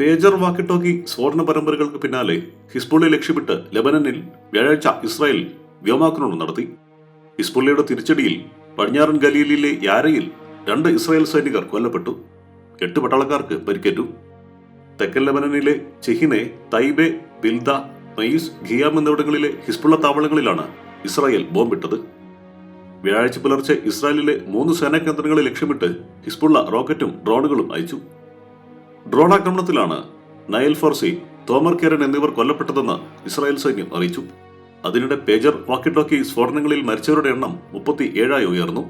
Pager വാക്കിട്ടോക്കി സ്ഫോടന പരമ്പരകൾക്ക് പിന്നാലെ ഹിസ്ബുള്ളെ ലക്ഷ്യമിട്ട് ലെബനനിൽ വ്യാഴാഴ്ച ഇസ്രായേൽ വ്യോമാക്രമണം നടത്തി. ഹിസ്ബുള്ളയുടെ തിരിച്ചടിയിൽ പടിഞ്ഞാറൻ ഗലീലിലെ യാരയിൽ രണ്ട് ഇസ്രായേൽ സൈനികർ കൊല്ലപ്പെട്ടു. എട്ട് പട്ടാളക്കാർക്ക് പരിക്കേറ്റു. തെക്കൻ ലെബനനിലെ ചെഹിനെ തൈബെ ബിൽദ മയീസ് ഖിയാം എന്നിവിടങ്ങളിലെ ഹിസ്ബുള്ള താവളങ്ങളിലാണ് ഇസ്രായേൽ ബോംബിട്ടത്. വ്യാഴാഴ്ച പുലർച്ചെ ഇസ്രായേലിലെ മൂന്ന് സേനാ കേന്ദ്രങ്ങളെ ലക്ഷ്യമിട്ട് ഹിസ്ബുള്ള റോക്കറ്റും ഡ്രോണുകളും അയച്ചു. ഡ്രോൺ ആക്രമണത്തിലാണ് നയൽ ഫോർസി തോമർ കെരൻ എന്നിവർ കൊല്ലപ്പെട്ടതെന്ന് ഇസ്രായേൽ സൈന്യം അറിയിച്ചു. അതിനിടെ പേജർ വാക്കിടോക്കി സ്ഫോടനങ്ങളിൽ മരിച്ചവരുടെ എണ്ണം മുപ്പത്തി ഏഴായി ഉയർന്നു.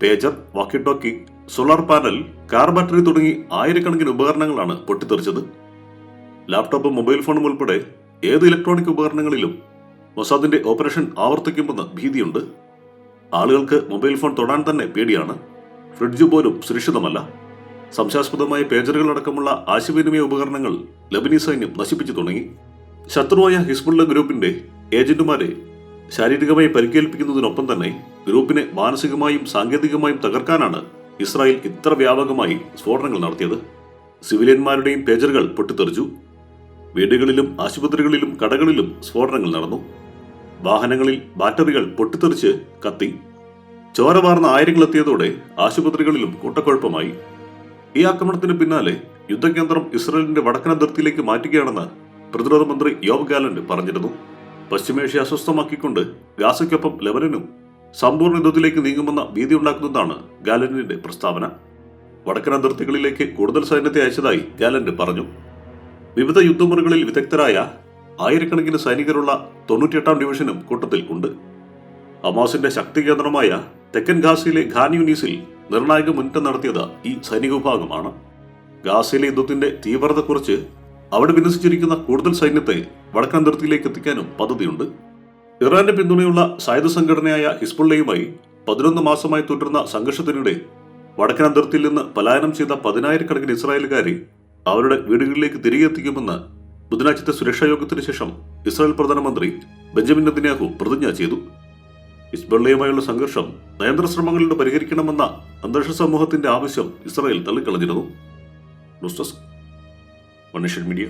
Pager walkie talkie solar panel car battery തുടങ്ങി ആയിരക്കണക്കിന് ഉപകരണങ്ങളാണ് പൊട്ടിത്തെറിച്ചത്. ലാപ്ടോപ്പും മൊബൈൽ ഫോണും ഉൾപ്പെടെ ഏത് ഇലക്ട്രോണിക് ഉപകരണങ്ങളിലും മൊസാദിന്റെ ഓപ്പറേഷൻ ആവർത്തിക്കുമെന്ന് ഭീതിയുണ്ട്. ആളുകൾക്ക് മൊബൈൽ ഫോൺ തൊടാൻ തന്നെ പേടിയാണ്. ഫ്രിഡ്ജ് പോലും സുരക്ഷിതമല്ല. സംശയാസ്പദമായ പേജറുകൾ അടക്കമുള്ള ആശയവിനിമയ ഉപകരണങ്ങൾ ലബനീസ് സൈന്യം നശിപ്പിച്ചു തുടങ്ങി. ശത്രുവായ ഹിസ്ബുള്ള ഗ്രൂപ്പിന്റെ ഏജന്റുമാരെ ശാരീരികമായി പരിക്കേൽപ്പിക്കുന്നതിനൊപ്പം തന്നെ ഗ്രൂപ്പിനെ മാനസികമായും സാങ്കേതികമായും തകർക്കാനാണ് ഇസ്രായേൽ ഇത്ര വ്യാപകമായി സ്ഫോടനങ്ങൾ നടത്തിയത്. സിവിലിയന്മാരുടെയും പേജറുകൾ പൊട്ടിത്തെറിച്ചു. വീടുകളിലും ആശുപത്രികളിലും കടകളിലും സ്ഫോടനങ്ങൾ നടന്നു. വാഹനങ്ങളിൽ ബാറ്ററികൾ പൊട്ടിത്തെറിച്ച് കത്തി. ചോരവാർന്ന ആയിരങ്ങളെത്തിയതോടെ ആശുപത്രികളിലും കൂട്ടക്കുഴപ്പമായി. ഈ ആക്രമണത്തിന് പിന്നാലെ യുദ്ധകേന്ദ്രം ഇസ്രയേലിന്റെ വടക്കൻ അതിർത്തിയിലേക്ക് മാറ്റുകയാണെന്ന് പ്രതിരോധ മന്ത്രി യോബ് ഗാലന്റ് പറഞ്ഞിരുന്നു. പശ്ചിമേഷ്യ അസ്വസ്ഥമാക്കിക്കൊണ്ട് ഗാസയ്ക്കൊപ്പം ലെബനനും സമ്പൂർണ യുദ്ധത്തിലേക്ക് നീങ്ങുമെന്ന ഭീതി ഉണ്ടാക്കുന്നതാണ് ഗാലന്റിന്റെ പ്രസ്താവന. വടക്കൻ അതിർത്തികളിലേക്ക് കൂടുതൽ സൈന്യത്തെ അയച്ചതായി ഗാലന്റ് പറഞ്ഞു. വിവിധ യുദ്ധമുറകളിൽ വിദഗ്ധരായ ആയിരക്കണക്കിന് സൈനികരുള്ള തൊണ്ണൂറ്റിയെട്ടാം ഡിവിഷനും കൂട്ടത്തിൽ ഉണ്ട്. അമാസിന്റെ ശക്തി കേന്ദ്രമായ തെക്കൻ ഖാസിയിലെ ഖാൻ യൂനീസിൽ നിർണായക മുന്നേറ്റം നടത്തിയത് ഈ സൈനിക വിഭാഗമാണ്. ഗാസയിലെ യുദ്ധത്തിന്റെ തീവ്രതയെക്കുറിച്ച് അവിടെ വിന്യസിച്ചിരിക്കുന്ന കൂടുതൽ സൈന്യത്തെ വടക്കൻ അതിർത്തിയിലേക്ക് എത്തിക്കാനും പദ്ധതിയുണ്ട്. ഇറാന്റെ പിന്തുണയുള്ള സായുധ സംഘടനയായ ഹിസ്ബുള്ളയുമായി പതിനൊന്ന് മാസമായി തുടരുന്ന സംഘർഷത്തിനിടെ വടക്കൻ അതിർത്തിയിൽ നിന്ന് പലായനം ചെയ്ത പതിനായിരക്കണക്കിന് ഇസ്രായേലുകാരെ അവരുടെ വീടുകളിലേക്ക് തിരികെ എത്തിക്കുമെന്ന് ബുധനാഴ്ചത്തെ സുരക്ഷാ യോഗത്തിന് ശേഷം ഇസ്രായേൽ പ്രധാനമന്ത്രി ബെഞ്ചമിൻ നദിനാഹു പ്രതിജ്ഞ ചെയ്തു. ഹിസ്ബുള്ളയുമായുള്ള സംഘർഷം നയന്ത്ര ശ്രമങ്ങളിലൂടെ പരിഹരിക്കണമെന്ന അന്താരാഷ്ട്ര സമൂഹത്തിന്റെ ആവശ്യം ഇസ്രായേൽ തള്ളിക്കളഞ്ഞിരുന്നു. മീഡിയ.